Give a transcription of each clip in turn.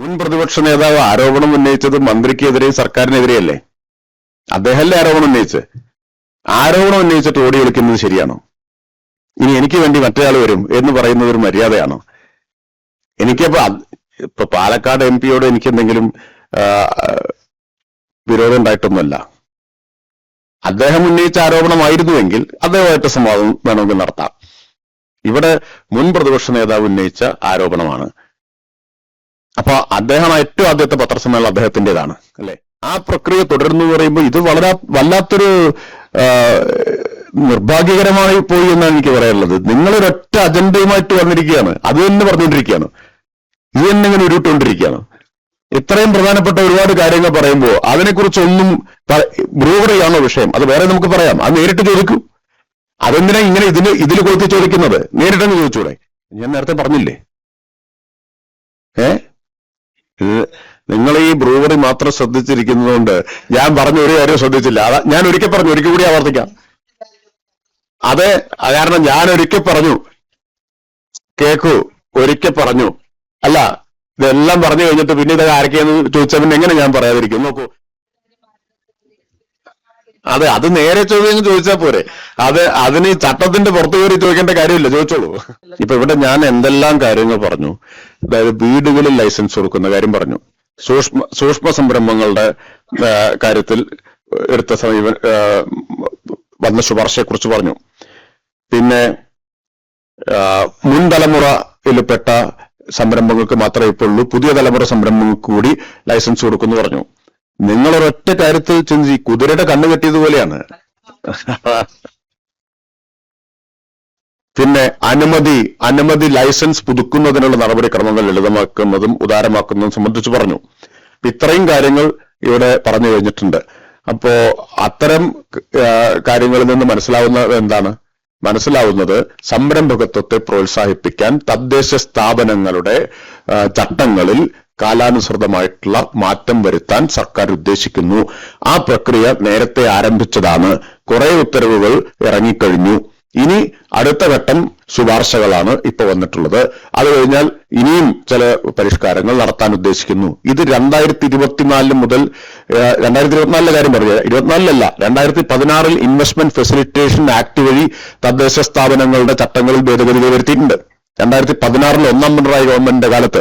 മുൻ പ്രതിപക്ഷ നേതാവ് ആരോപണം ഉന്നയിച്ചത് മന്ത്രിക്കെതിരെയും സർക്കാരിനെതിരെയല്ലേ? അദ്ദേഹമല്ലേ ആരോപണം ഉന്നയിച്ച് ആരോപണം ഉന്നയിച്ചിട്ട് ഓടി വിളിക്കുന്നത് ശരിയാണോ? ഇനി എനിക്ക് വേണ്ടി മറ്റേയാൾ വരും എന്ന് പറയുന്നത് ഒരു മര്യാദയാണോ? എനിക്കപ്പോ ഇപ്പൊ പാലക്കാട് എം പിയോട് എനിക്ക് എന്തെങ്കിലും വിരോധം ഉണ്ടായിട്ടൊന്നുമല്ല. അദ്ദേഹം ഉന്നയിച്ച ആരോപണമായിരുന്നുവെങ്കിൽ അദ്ദേഹമായിട്ട് സംവാദം വേണമെങ്കിൽ നടത്താം. ഇവിടെ മുൻ പ്രതിപക്ഷ നേതാവ് ഉന്നയിച്ച ആരോപണമാണ്. അപ്പൊ അദ്ദേഹം ഏറ്റവും ആദ്യത്തെ പത്രസമ്മേളനം അദ്ദേഹത്തിന്റേതാണ് അല്ലെ? ആ പ്രക്രിയ തുടരുന്നു എന്ന് പറയുമ്പോൾ ഇത് വളരെ വല്ലാത്തൊരു നിർഭാഗ്യകരമായി പോയി എന്നാണ് എനിക്ക് പറയാനുള്ളത്. നിങ്ങളൊരൊറ്റ അജണ്ടയുമായിട്ട് വന്നിരിക്കുകയാണ്. അത് തന്നെ പറഞ്ഞുകൊണ്ടിരിക്കുകയാണ്. ഇത് തന്നെ ഇങ്ങനെ ഉരുട്ടുകൊണ്ടിരിക്കുകയാണ് ഇത്രയും പ്രധാനപ്പെട്ട ഒരുപാട് കാര്യങ്ങൾ പറയുമ്പോൾ അതിനെക്കുറിച്ചൊന്നും ബ്രൂവറിയാണോ വിഷയം? അത് വേറെ നമുക്ക് പറയാം. അത് നേരിട്ട് ചോദിക്കൂ. അതെന്തിനാ ഇങ്ങനെ ഇതിന് ഇതിൽ കൊളുത്തി ചോദിക്കുന്നത്? നേരിട്ടങ്ങ് ചോദിച്ചൂടെ? ഞാൻ നേരത്തെ പറഞ്ഞില്ലേ? ഏ? ഇത് നിങ്ങൾ ഈ ബ്രൂവറി മാത്രം ശ്രദ്ധിച്ചിരിക്കുന്നതുകൊണ്ട് ഞാൻ പറഞ്ഞ ഒരു കാര്യം ശ്രദ്ധിച്ചില്ല. അതാ ഞാൻ ഒരിക്കൽ പറഞ്ഞു ഒരിക്കൽ കൂടി ആവർത്തിക്കാം. അതെ കാരണം ഞാൻ ഒരിക്കൽ പറഞ്ഞു. കേക്കു ഒരിക്കൽ പറഞ്ഞു. അല്ല ഇതെല്ലാം പറഞ്ഞു കഴിഞ്ഞിട്ട് പിന്നെ ഇത് ആരൊക്കെയെന്ന് ചോദിച്ചാൽ പിന്നെ എങ്ങനെ ഞാൻ പറയാതിരിക്കും? നോക്കൂ അതെ അത് നേരെ ചോദ്യം ചോദിച്ചാൽ പോരെ. അത് അതിന് ചട്ടത്തിന്റെ പുറത്തു കയറി ചോദിക്കേണ്ട കാര്യമില്ല ചോദിച്ചോളൂ. ഇപ്പൊ ഇവിടെ ഞാൻ എന്തെല്ലാം കാര്യങ്ങൾ പറഞ്ഞു അതായത് വീടുകളിൽ ലൈസൻസ് കൊടുക്കുന്ന കാര്യം പറഞ്ഞു. സൂക്ഷ്മ സൂക്ഷ്മ സംരംഭങ്ങളുടെ കാര്യത്തിൽ എടുത്ത സമീപ വന്ന ശുപാർശയെ കുറിച്ച് പറഞ്ഞു. പിന്നെ മുൻ തലമുറയിൽപ്പെട്ട സംരംഭങ്ങൾക്ക് മാത്രമേ ഇപ്പോൾ ഉള്ളൂ പുതിയ തലമുറ സംരംഭങ്ങൾക്ക് കൂടി ലൈസൻസ് കൊടുക്കുന്നു പറഞ്ഞു. നിങ്ങൾ ഒരൊറ്റ കാര്യത്തിൽ ചിന്തി കുതിരയുടെ കണ്ണ് കെട്ടിയതുപോലെയാണ് പിന്നെ അനുമതി അനുമതി ലൈസൻസ് പുതുക്കുന്നതിനുള്ള നടപടിക്രമങ്ങൾ ലളിതമാക്കുന്നതും ഉദാരമാക്കുന്നതും സംബന്ധിച്ച് പറഞ്ഞു. ഇത്രയും കാര്യങ്ങൾ ഇവിടെ പറഞ്ഞു കഴിഞ്ഞിട്ടുണ്ട്. അപ്പോ അത്തരം കാര്യങ്ങളിൽ നിന്ന് മനസ്സിലാവുന്നത് എന്താണ്? മനസ്സിലാവുന്നത് സംരംഭകത്വത്തെ പ്രോത്സാഹിപ്പിക്കാൻ തദ്ദേശ സ്ഥാപനങ്ങളുടെ ചട്ടങ്ങളിൽ കാലാനുസൃതമായിട്ടുള്ള മാറ്റം വരുത്താൻ സർക്കാർ ഉദ്ദേശിക്കുന്നു. ആ പ്രക്രിയ നേരത്തെ ആരംഭിച്ചതാണ്. കുറെ ഉത്തരവുകൾ ഇറങ്ങിക്കഴിഞ്ഞു. ഇനി അടുത്ത ഘട്ടം ശുപാർശകളാണ് ഇപ്പോൾ വന്നിട്ടുള്ളത്. അത് കഴിഞ്ഞാൽ ഇനിയും ചില പരിഷ്കാരങ്ങൾ നടത്താൻ ഉദ്ദേശിക്കുന്നു. ഇത് രണ്ടായിരത്തി ഇരുപത്തിനാലിന് മുതൽ രണ്ടായിരത്തി ഇരുപത്തിനാലിലെ കാര്യം പറഞ്ഞു ഇരുപത്തിനാലിലല്ല രണ്ടായിരത്തി പതിനാറിൽ ഇൻവെസ്റ്റ്മെന്റ് ഫെസിലിറ്റേഷൻ ആക്ട് വഴി തദ്ദേശ സ്ഥാപനങ്ങളുടെ ചട്ടങ്ങളിൽ ഭേദഗതി വരുത്തിയിട്ടുണ്ട് രണ്ടായിരത്തി പതിനാറിൽ ഒന്നാം പിണറായി ഗവൺമെന്റിന്റെ കാലത്ത്.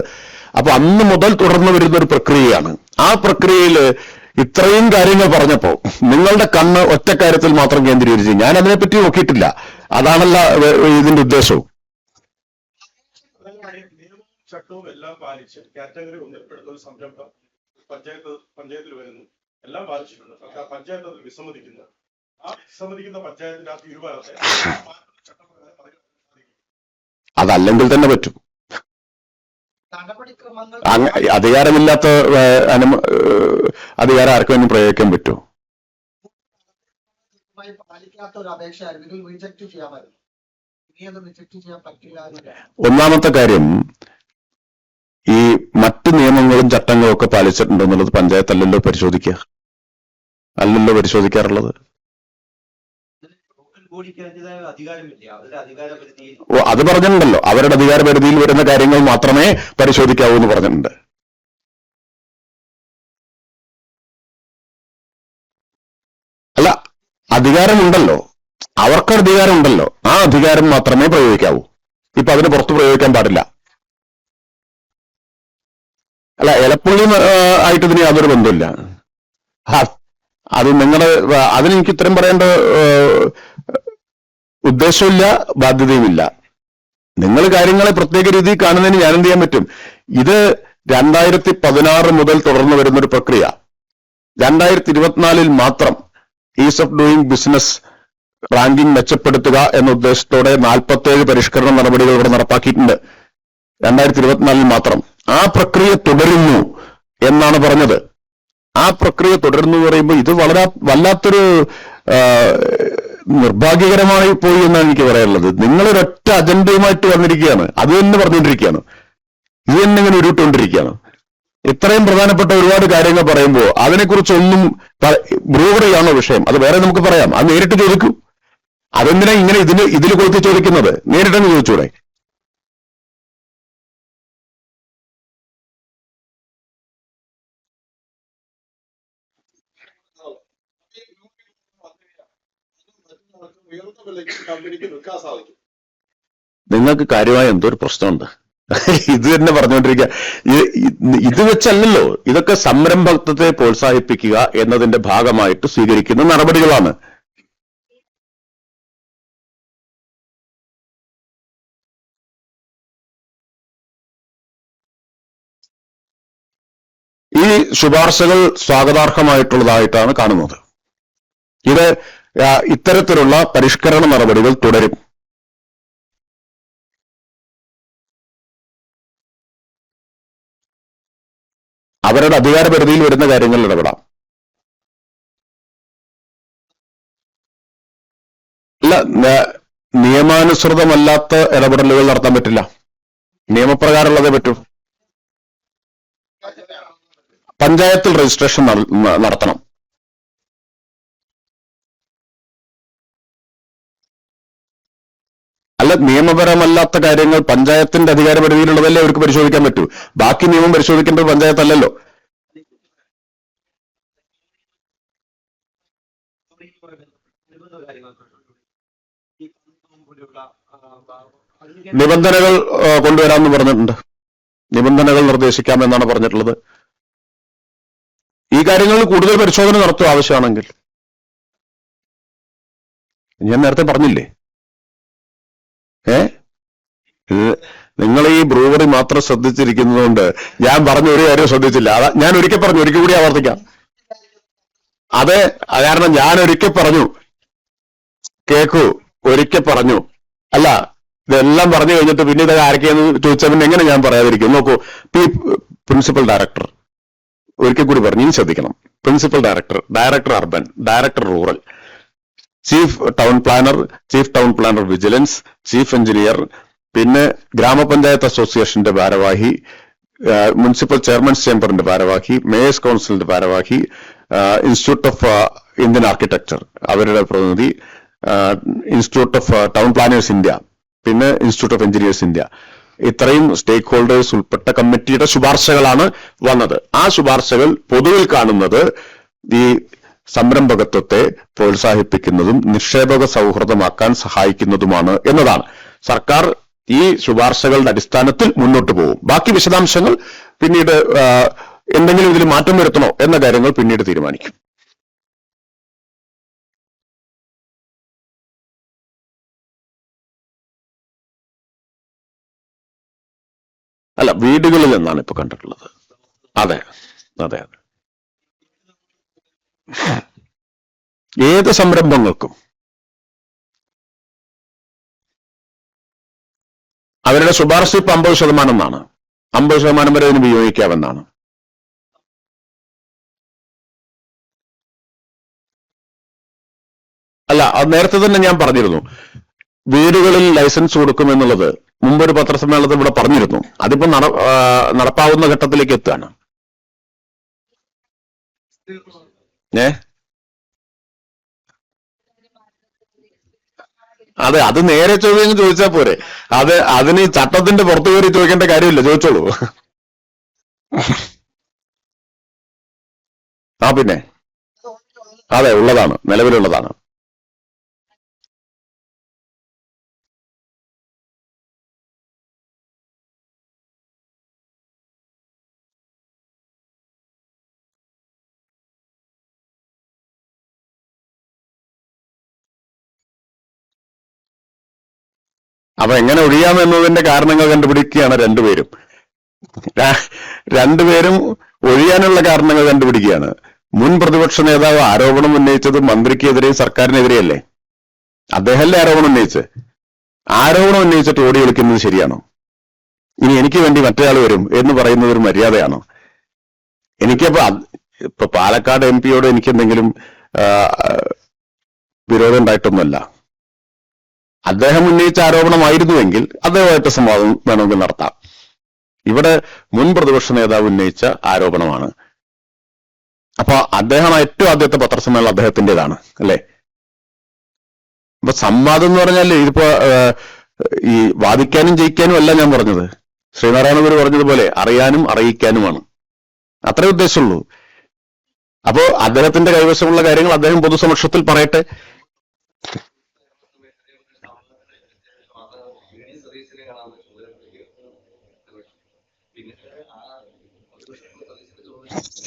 അപ്പൊ അന്ന് മുതൽ തുടർന്ന് വരുന്ന ഒരു പ്രക്രിയയാണ്. ആ പ്രക്രിയയിൽ ഇത്രയും കാര്യങ്ങൾ പറഞ്ഞപ്പോൾ നിങ്ങളുടെ കണ്ണ് ഒറ്റ കാര്യത്തിൽ മാത്രം കേന്ദ്രീകരിച്ചു. ഞാൻ അതിനെപ്പറ്റി നോക്കിയിട്ടില്ല. അതാണല്ല ഇതിന്റെ ഉദ്ദേശവും. നിയമവും ചട്ടവും എല്ലാം പാലിച്ച് കാറ്റഗറി ഒന്നിൽപ്പെടുന്ന ഒരു സംരംഭം പഞ്ചായത്ത് പഞ്ചായത്തിൽ വരുന്നു. എല്ലാം പാലിച്ചിട്ടുണ്ട്. പക്ഷെ ആ പഞ്ചായത്ത് അത് വിസമ്മതിക്കുന്നു. ആ വിസമ്മതിക്കുന്ന പഞ്ചായത്തിന്റെ ആ തീരുമാനത്തെ മാറ്റുന്ന ചട്ടപ്രകാരം പറയുവാൻ അതല്ലെങ്കിൽ തന്നെ പറ്റും. അങ്ങ അധികാരമില്ലാത്ത അധികാരം ആർക്കും പ്രയോഗിക്കാൻ പറ്റുമോ കൃത്യമായി പാലിക്കാത്ത ഒരു അപേക്ഷയായിരുന്നെങ്കിൽ റിജക്ട് ചെയ്യാമായിരുന്നു ഇനി അത് റിജക്ട് ചെയ്യാൻ പറ്റില്ല ഒന്നാമത്തെ കാര്യം ഈ മറ്റു നിയമങ്ങളും ചട്ടങ്ങളും ഒക്കെ പാലിച്ചിട്ടുണ്ടോ എന്നുള്ളത് പഞ്ചായത്ത് അല്ലല്ലോ പരിശോധിക്കുക. അല്ലല്ലോ പരിശോധിക്കാറുള്ളത്. അത് പറഞ്ഞിട്ടുണ്ടല്ലോ. അവരുടെ അധികാര പരിധിയിൽ വരുന്ന കാര്യങ്ങൾ മാത്രമേ പരിശോധിക്കാവൂ എന്ന് പറഞ്ഞിട്ടുണ്ട്. അധികാരമുണ്ടല്ലോ. അവർക്ക് അധികാരമുണ്ടല്ലോ. ആ അധികാരം മാത്രമേ പ്രയോഗിക്കാവൂ. ഇപ്പൊ അതിന് പുറത്ത് പ്രയോഗിക്കാൻ പാടില്ല. അല്ല ഇലപ്പുള്ളി ആയിട്ട് ഇതിന് യാതൊരു ബന്ധമില്ല അത് നിങ്ങൾ അതിന് എനിക്ക് ഇത്രയും പറയേണ്ട ഉദ്ദേശമില്ല ബാധ്യതയുമില്ല. നിങ്ങൾ കാര്യങ്ങളെ പ്രത്യേക രീതിയിൽ കാണുന്നതിന് ഞാൻ എന്ത് ചെയ്യാൻ പറ്റും? ഇത് രണ്ടായിരത്തി പതിനാറ് മുതൽ തുടർന്ന് വരുന്നൊരു പ്രക്രിയ. രണ്ടായിരത്തി ഇരുപത്തിനാലിൽ മാത്രം ease of doing business ranking മെച്ചപ്പെടുത്തുക എന്ന ഉദ്ദേശത്തോടെ നാൽപ്പത്തേഴ് പരിഷ്കരണ നടപടികൾ ഇവിടെ നടപ്പാക്കിയിട്ടുണ്ട്. രണ്ടായിരത്തി ഇരുപത്തിനാലിൽ മാത്രം. ആ പ്രക്രിയ തുടരുന്നു എന്നാണ് പറഞ്ഞത്. ആ പ്രക്രിയ തുടരുന്നു എന്ന് പറയുമ്പോൾ ഇത് വളരെ വല്ലാത്തൊരു നിർഭാഗ്യകരമായി പോയി എന്നാണ് എനിക്ക് പറയാനുള്ളത്. നിങ്ങളൊരൊറ്റ അജണ്ടയുമായിട്ട് വന്നിരിക്കുകയാണ്. അത് തന്നെ പറഞ്ഞുകൊണ്ടിരിക്കുകയാണ്. ഇത് തന്നെ ഇങ്ങനെ ഉരുട്ടുകൊണ്ടിരിക്കുകയാണ് ഇത്രയും പ്രധാനപ്പെട്ട ഒരുപാട് കാര്യങ്ങൾ പറയുമ്പോൾ അതിനെക്കുറിച്ചൊന്നും ബ്രൂവറിയാണോ വിഷയം? അത് വേറെ നമുക്ക് പറയാം. അത് നേരിട്ട് ചോദിക്കൂ. അതെന്തിനാ ഇങ്ങനെ ഇതിന് ഇതിൽ കൊളുത്തി ചോദിക്കുന്നത്? നേരിട്ടെന്ന് ചോദിച്ചൂടെ? നിങ്ങൾക്ക് കാര്യമായ എന്തോ ഒരു പ്രശ്നമുണ്ട്. ഇത് തന്നെ പറഞ്ഞുകൊണ്ടിരിക്കുക ഇത് വെച്ചല്ലല്ലോ. ഇതൊക്കെ സംരംഭത്വത്തെ പ്രോത്സാഹിപ്പിക്കുക എന്നതിന്റെ ഭാഗമായിട്ട് സ്വീകരിക്കുന്ന നടപടികളാണ്. ഈ ശുപാർശകൾ സ്വാഗതാർഹമായിട്ടുള്ളതായിട്ടാണ് കാണുന്നത്. ഇത് ഇത്തരത്തിലുള്ള പരിഷ്കരണ നടപടികൾ തുടരും. അവരുടെ അധികാര പരിധിയിൽ വരുന്ന കാര്യങ്ങളിൽ ഇടപെടാം. അല്ല നിയമാനുസൃതമല്ലാത്ത ഇടപെടലുകൾ നടത്താൻ പറ്റില്ല. നിയമപ്രകാരമുള്ളതേ പറ്റൂ. പഞ്ചായത്തിൽ രജിസ്ട്രേഷൻ നടത്തണം. അല്ല നിയമപരമല്ലാത്ത കാര്യങ്ങൾ പഞ്ചായത്തിന്റെ അധികാരപരിധിയിലുള്ളതല്ലേ അവർക്ക് പരിശോധിക്കാൻ പറ്റൂ? ബാക്കി നിയമം പരിശോധിക്കേണ്ടത് പഞ്ചായത്തല്ലല്ലോ. നിബന്ധനകൾ കൊണ്ടുവരാമെന്ന് പറഞ്ഞിട്ടുണ്ട്. നിബന്ധനകൾ നിർദ്ദേശിക്കാം എന്നാണ് പറഞ്ഞിട്ടുള്ളത്. ഈ കാര്യങ്ങളിൽ കൂടുതൽ പരിശോധന നടത്തും ആവശ്യമാണെങ്കിൽ. ഞാൻ നേരത്തെ പറഞ്ഞില്ലേ ഏ ഇത് നിങ്ങൾ ഈ ബ്രൂവറി മാത്രം ശ്രദ്ധിച്ചിരിക്കുന്നതുകൊണ്ട് ഞാൻ പറഞ്ഞ ഒരു കാര്യം ശ്രദ്ധിച്ചില്ല. അതാ ഞാൻ ഒരിക്കൽ പറഞ്ഞു ഒരിക്കൽ കൂടി ആവർത്തിക്കാം. അതെ കാരണം ഞാൻ ഒരിക്കൽ പറഞ്ഞു. കേക്കു ഒരിക്കൽ പറഞ്ഞു. അല്ല ഇതെല്ലാം പറഞ്ഞു കഴിഞ്ഞിട്ട് പിന്നെ ഇത് ആരൊക്കെയെന്ന് ചോദിച്ചാൽ പിന്നെ എങ്ങനെ ഞാൻ പറയാതിരിക്കും? നോക്കൂ പി പ്രിൻസിപ്പൽ ഡയറക്ടർ. ഒരിക്കൽ കൂടി പറഞ്ഞു ഇനി ശ്രദ്ധിക്കണം. Principal director director urban director rural. Chief town planner chief town planner vigilance chief engineer പിന്നെ ഗ്രാമപഞ്ചായത്ത് അസോസിയേഷന്റെ ഭാരവാഹി മുനിസിപ്പൽ ചെയർമാൻസ് ചേംബറിന്റെ ഭാരവാഹി മേയേഴ്സ് കൗൺസിലിന്റെ ഭാരവാഹി ഇൻസ്റ്റിറ്റ്യൂട്ട് ഓഫ് ഇന്ത്യൻ ആർക്കിടെക്ചർ അവരുടെ പ്രതിനിധി institute of town planners India പിന്നെ ഇൻസ്റ്റിറ്റ്യൂട്ട് ഓഫ് എഞ്ചിനീയേഴ്സ് ഇന്ത്യ. ഇത്രയും സ്റ്റേക്ക് ഹോൾഡേഴ്സ് ഉൾപ്പെട്ട കമ്മിറ്റിയുടെ ശുപാർശകളാണ് വന്നത്. ആ ശുപാർശകൾ പൊതുവിൽ കാണുന്നത് ഈ സംരംഭകത്വത്തെ പ്രോത്സാഹിപ്പിക്കുന്നതും നിക്ഷേപക സൗഹൃദമാക്കാൻ സഹായിക്കുന്നതുമാണ് എന്നതാണ്. സർക്കാർ ഈ ശുപാർശകളുടെ അടിസ്ഥാനത്തിൽ മുന്നോട്ട് പോകും. ബാക്കി വിശദാംശങ്ങൾ പിന്നീട് എന്തെങ്കിലും ഇതിൽ മാറ്റം വരുത്തണോ എന്ന കാര്യങ്ങൾ പിന്നീട് തീരുമാനിക്കും. അല്ല വീടുകളിൽ നിന്നാണ് ഇപ്പൊ കണ്ടിട്ടുള്ളത്. അതെ അതെ അതെ. ഏത് സംരംഭങ്ങൾക്കും അവരുടെ ശുപാർശ ഇപ്പൊ അമ്പത് ശതമാനം എന്നാണ്. അമ്പത് ശതമാനം വരെ അതിന് വിനിയോഗിക്കാമെന്നാണ് അല്ല അത് നേരത്തെ തന്നെ ഞാൻ പറഞ്ഞിരുന്നു. വീടുകളിൽ ലൈസൻസ് കൊടുക്കും കൊടുക്കുമെന്നുള്ളത് മുമ്പൊരു പത്രസമ്മേളനത്തിൽ ഇവിടെ പറഞ്ഞിരുന്നു. അതിപ്പോ നട നടപ്പാവുന്ന ഘട്ടത്തിലേക്ക് എത്തുകയാണ്. ഏ? അതെ അത് നേരെ ചോദ്യം ചോദിച്ചാൽ പോരെ. അത് അതിന് ചട്ടത്തിന്റെ പുറത്തു കയറി ചോദിക്കേണ്ട കാര്യമില്ല ചോദിച്ചോളൂ. ആ പിന്നെ. അതെ ഉള്ളതാണ്. നിലവിലുള്ളതാണ്. അപ്പൊ എങ്ങനെ ഒഴിയാമെന്നതിന്റെ കാരണങ്ങൾ കണ്ടുപിടിക്കുകയാണ് രണ്ടുപേരും. രണ്ടുപേരും ഒഴിയാനുള്ള കാരണങ്ങൾ കണ്ടുപിടിക്കുകയാണ്. മുൻ പ്രതിപക്ഷ നേതാവ് ആരോപണം ഉന്നയിച്ചത് മന്ത്രിക്കെതിരെയും സർക്കാരിനെതിരെയല്ലേ? അദ്ദേഹമല്ലേ ആരോപണം ഉന്നയിച്ച് ആരോപണം ഉന്നയിച്ചിട്ട് ഓടി വിളിക്കുന്നത് ശരിയാണോ? ഇനി എനിക്ക് വേണ്ടി മറ്റേയാൾ വരും എന്ന് പറയുന്നത് ഒരു മര്യാദയാണോ? എനിക്കപ്പോ ഇപ്പൊ പാലക്കാട് എം പിയോട് എനിക്ക് എന്തെങ്കിലും വിരോധം ഉണ്ടായിട്ടൊന്നുമല്ല. അദ്ദേഹം ഉന്നയിച്ച ആരോപണമായിരുന്നുവെങ്കിൽ അദ്ദേഹമായിട്ട് സംവാദം വേണമെങ്കിൽ നടത്താം. ഇവിടെ മുൻ പ്രതിപക്ഷ നേതാവ് ഉന്നയിച്ച ആരോപണമാണ്. അപ്പൊ അദ്ദേഹം ഏറ്റവും ആദ്യത്തെ പത്രസമ്മേളനം അദ്ദേഹത്തിന്റെതാണ് അല്ലെ? അപ്പൊ സംവാദം എന്ന് പറഞ്ഞാൽ ഇതിപ്പോ ഈ വാദിക്കാനും ജയിക്കാനും അല്ല ഞാൻ പറഞ്ഞത്. ശ്രീനാരായണ ഗുരു പറഞ്ഞതുപോലെ അറിയാനും അറിയിക്കാനുമാണ്. അത്രേ ഉദ്ദേശമുള്ളൂ. അപ്പോ അദ്ദേഹത്തിന്റെ കൈവശമുള്ള കാര്യങ്ങൾ അദ്ദേഹം പൊതുസമക്ഷത്തിൽ പറയട്ടെ സർവീസിനെ കാണാൻ പിന്നെ ആ അന്ന് തോമസ് ഐസക് അംഗീകരിക്കുകയുണ്ടായി ആ ഭാഗം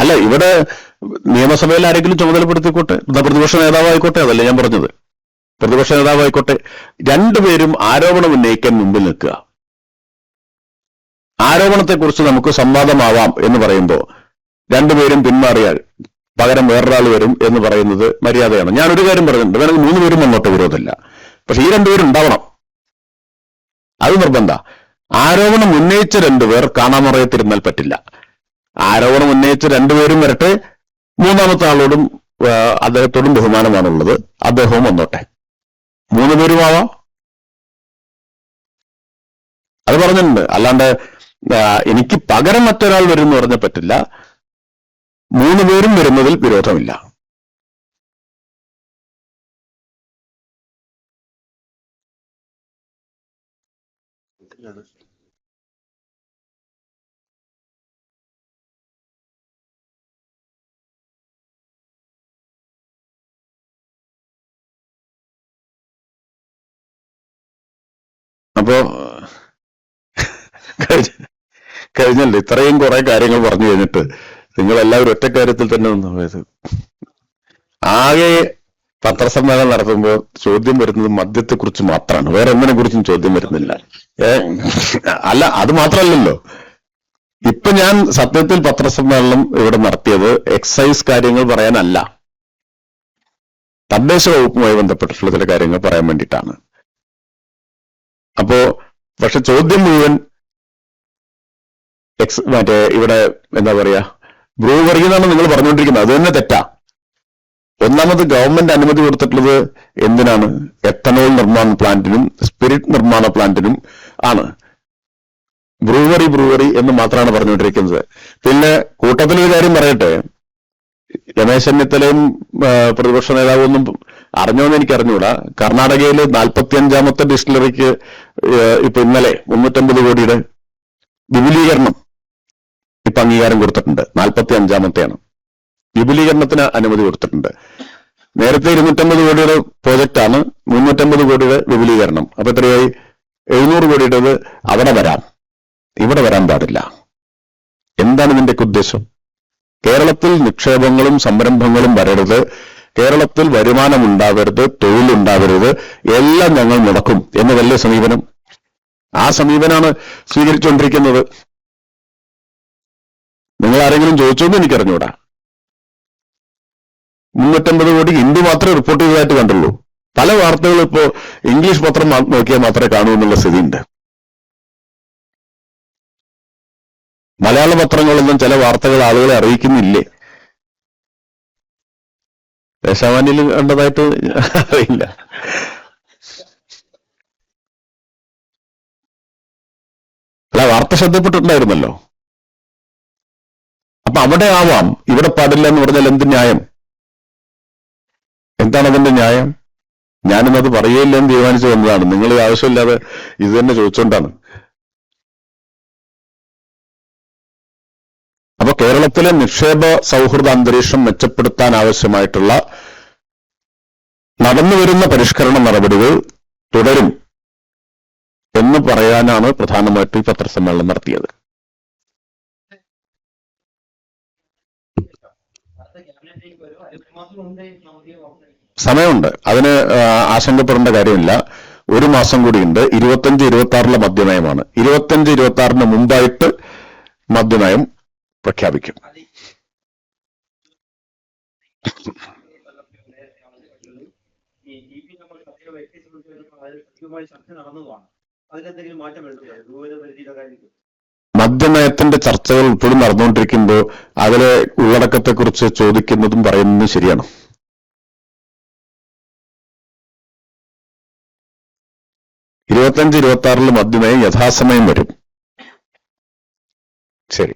അല്ല ഇവിടെ നിയമസഭയിൽ ആരെങ്കിലും ചുമതലപ്പെടുത്തിക്കോട്ടെ? പ്രതിപക്ഷ നേതാവായിക്കോട്ടെ? അതല്ലേ ഞാൻ പറഞ്ഞത്. പ്രതിപക്ഷ നേതാവായിക്കോട്ടെ. രണ്ടുപേരും ആരോപണം ഉന്നയിക്കാൻ മുമ്പിൽ നിൽക്കുക. ആരോപണത്തെക്കുറിച്ച് നമുക്ക് സംവാദമാവാം എന്ന് പറയുമ്പോൾ രണ്ടുപേരും പിന്മാറിയാൽ പകരം വേറൊരാൾ വരും എന്ന് പറയുന്നത് മര്യാദയാണ്. ഞാൻ ഒരു കാര്യം പറഞ്ഞിട്ടുണ്ട് വേണമെങ്കിൽ മൂന്ന് പേരും മുന്നോട്ട് വിരോധമില്ല. പക്ഷെ ഈ രണ്ടുപേരും ഉണ്ടാവണം. അത് നിർബന്ധ. ആരോപണം ഉന്നയിച്ച രണ്ടുപേർ കാണാമറയത്തിരുന്നാൽ പറ്റില്ല. ആരോപണം ഉന്നയിച്ച രണ്ടുപേരും വരട്ടെ. മൂന്നാമത്തെ ആളോടും അദ്ദേഹത്തോടും ബഹുമാനമാണുള്ളത്. അദ്ദേഹവും വന്നോട്ടെ. മൂന്ന് പേരും ആവാം. അത് പറഞ്ഞിട്ടുണ്ട്. അല്ലാണ്ട് എനിക്ക് പകരം മറ്റൊരാൾ വരും എന്ന് പറഞ്ഞാൽ പറ്റില്ല. മൂന്ന് പേരും വരുന്നതിൽ വിരോധമില്ല. അപ്പോ കഴിഞ്ഞ കഴിഞ്ഞല്ലോ? ഇത്രയും കുറെ കാര്യങ്ങൾ പറഞ്ഞു കഴിഞ്ഞിട്ട് നിങ്ങൾ എല്ലാവരും ഒറ്റ കാര്യത്തിൽ തന്നെ ഒന്ന് പോയത് ആകെ പത്രസമ്മേളനം നടത്തുമ്പോൾ ചോദ്യം വരുന്നത് മദ്യത്തെ കുറിച്ച് മാത്രമാണ്. വേറെ ഒന്നിനെ കുറിച്ചും ചോദ്യം വരുന്നില്ല. ഏ അല്ല അത് മാത്രമല്ലല്ലോ ഇപ്പൊ ഞാൻ സത്യത്തിൽ പത്രസമ്മേളനം ഇവിടെ നടത്തിയത് എക്സൈസ് കാര്യങ്ങൾ പറയാനല്ല. തദ്ദേശ വകുപ്പുമായി ബന്ധപ്പെട്ടിട്ടുള്ള ചില കാര്യങ്ങൾ പറയാൻ വേണ്ടിയിട്ടാണ്. അപ്പോ പക്ഷെ ചോദ്യം മുഴുവൻ എക്സ് മറ്റേ ഇവിടെ എന്താ പറയാ ബ്രൂവറി എന്നാണ് നിങ്ങൾ പറഞ്ഞുകൊണ്ടിരിക്കുന്നത്. അത് തന്നെ തെറ്റാ. ഒന്നാമത് ഗവൺമെന്റ് അനുമതി കൊടുത്തിട്ടുള്ളത് എന്തിനാണ്? എത്തനോൾ നിർമ്മാണ പ്ലാന്റിനും സ്പിരിറ്റ് നിർമ്മാണ പ്ലാന്റിനും ആണ്. ബ്രൂവറി ബ്രൂവറി എന്ന് മാത്രമാണ് പറഞ്ഞുകൊണ്ടിരിക്കുന്നത്. പിന്നെ കൂട്ടത്തിൽ ഒരു കാര്യം പറയട്ടെ. രമേശ് ചെന്നിത്തലയും പ്രതിപക്ഷ ഒന്നും അറിഞ്ഞോന്ന് എനിക്ക് അറിഞ്ഞൂടാ കർണാടകയിലെ നാൽപ്പത്തി അഞ്ചാമത്തെ ഡിസ്റ്റിലറിക്ക് ഇപ്പൊ ഇന്നലെ മുന്നൂറ്റമ്പത് കോടിയുടെ വിപുലീകരണം ഇപ്പൊ അംഗീകാരം കൊടുത്തിട്ടുണ്ട്. നാൽപ്പത്തി അഞ്ചാമത്തെയാണ് വിപുലീകരണത്തിന് അനുമതി കൊടുത്തിട്ടുണ്ട്. നേരത്തെ ഇരുന്നൂറ്റമ്പത് കോടിയുടെ പ്രോജക്റ്റാണ് മുന്നൂറ്റമ്പത് കോടിയുടെ വിപുലീകരണം. അപ്പൊ എത്രയായി? എഴുന്നൂറ് കോടിയുടേത് അവിടെ വരാം. ഇവിടെ വരാൻ പാടില്ല. എന്താണ് ഇതിന്റെയൊക്കെ ഉദ്ദേശം? കേരളത്തിൽ നിക്ഷേപങ്ങളും സംരംഭങ്ങളും വരരുത്. കേരളത്തിൽ വരുമാനം ഉണ്ടാവരുത് തൊഴിലുണ്ടാവരുത് എല്ലാം ഞങ്ങൾ മുടക്കും എന്നതല്ലേ സമീപനം? ആ സമീപനാണ് സ്വീകരിച്ചുകൊണ്ടിരിക്കുന്നത്. നിങ്ങൾ ആരെങ്കിലും ചോദിച്ചോന്ന് എനിക്കറിഞ്ഞൂടാ. മുന്നൂറ്റമ്പത് കോടി ഹിന്ദു മാത്രമേ റിപ്പോർട്ട് ചെയ്തതായിട്ട് കണ്ടുള്ളൂ. പല വാർത്തകളും ഇപ്പോ ഇംഗ്ലീഷ് പത്രം നോക്കിയാൽ മാത്രമേ കാണൂ എന്നുള്ള സ്ഥിതിയുണ്ട്. മലയാള പത്രങ്ങളൊന്നും ചില വാർത്തകൾ ആളുകളെ അറിയിക്കുന്നില്ലേ? ദേശാമാന്യയിൽ കണ്ടതായിട്ട് അറിയില്ല. അല്ല വാർത്ത ശ്രദ്ധപ്പെട്ടിട്ടുണ്ടായിരുന്നല്ലോ. അപ്പൊ അവിടെ ആവാം. ഇവിടെ പാടില്ല എന്ന് പറഞ്ഞാൽ എന്ത് ന്യായം? എന്താണ് അതിന്റെ ന്യായം? ഞാനിന്നത് പറയുകയില്ല എന്ന് തീരുമാനിച്ചു വന്നതാണ് നിങ്ങൾ ആവശ്യമില്ലാതെ ഇത് തന്നെ ചോദിച്ചുകൊണ്ടാണ് കേരളത്തിലെ നിക്ഷേപ സൗഹൃദ അന്തരീക്ഷം മെച്ചപ്പെടുത്താൻ ആവശ്യമായിട്ടുള്ള നടന്നുവരുന്ന പരിഷ്കരണ നടപടികൾ തുടരും എന്ന് പറയാനാണ് പ്രധാനമായിട്ടും ഈ പത്രസമ്മേളനം നടത്തിയത്. സമയമുണ്ട്. അതിന് ആശങ്കപ്പെടേണ്ട കാര്യമില്ല. ഒരു മാസം കൂടിയുണ്ട്. ഇരുപത്തഞ്ച് ഇരുപത്തി ആറിലെ മദ്യനയമാണ്. ഇരുപത്തഞ്ച് ഇരുപത്തി ആറിന് മുമ്പായിട്ട് മദ്യനയം പ്രഖ്യാപിക്കും. മദ്യനയത്തിന്റെ ചർച്ചകൾ ഇപ്പോഴും നടന്നുകൊണ്ടിരിക്കുമ്പോൾ അതിലെ ഉള്ളടക്കത്തെക്കുറിച്ച് ചോദിക്കുന്നതും പറയുന്നതും ശരിയാണ്. ഇരുപത്തഞ്ച് ഇരുപത്തി ആറിൽ മദ്യനയം യഥാസമയം വരും. ശരി.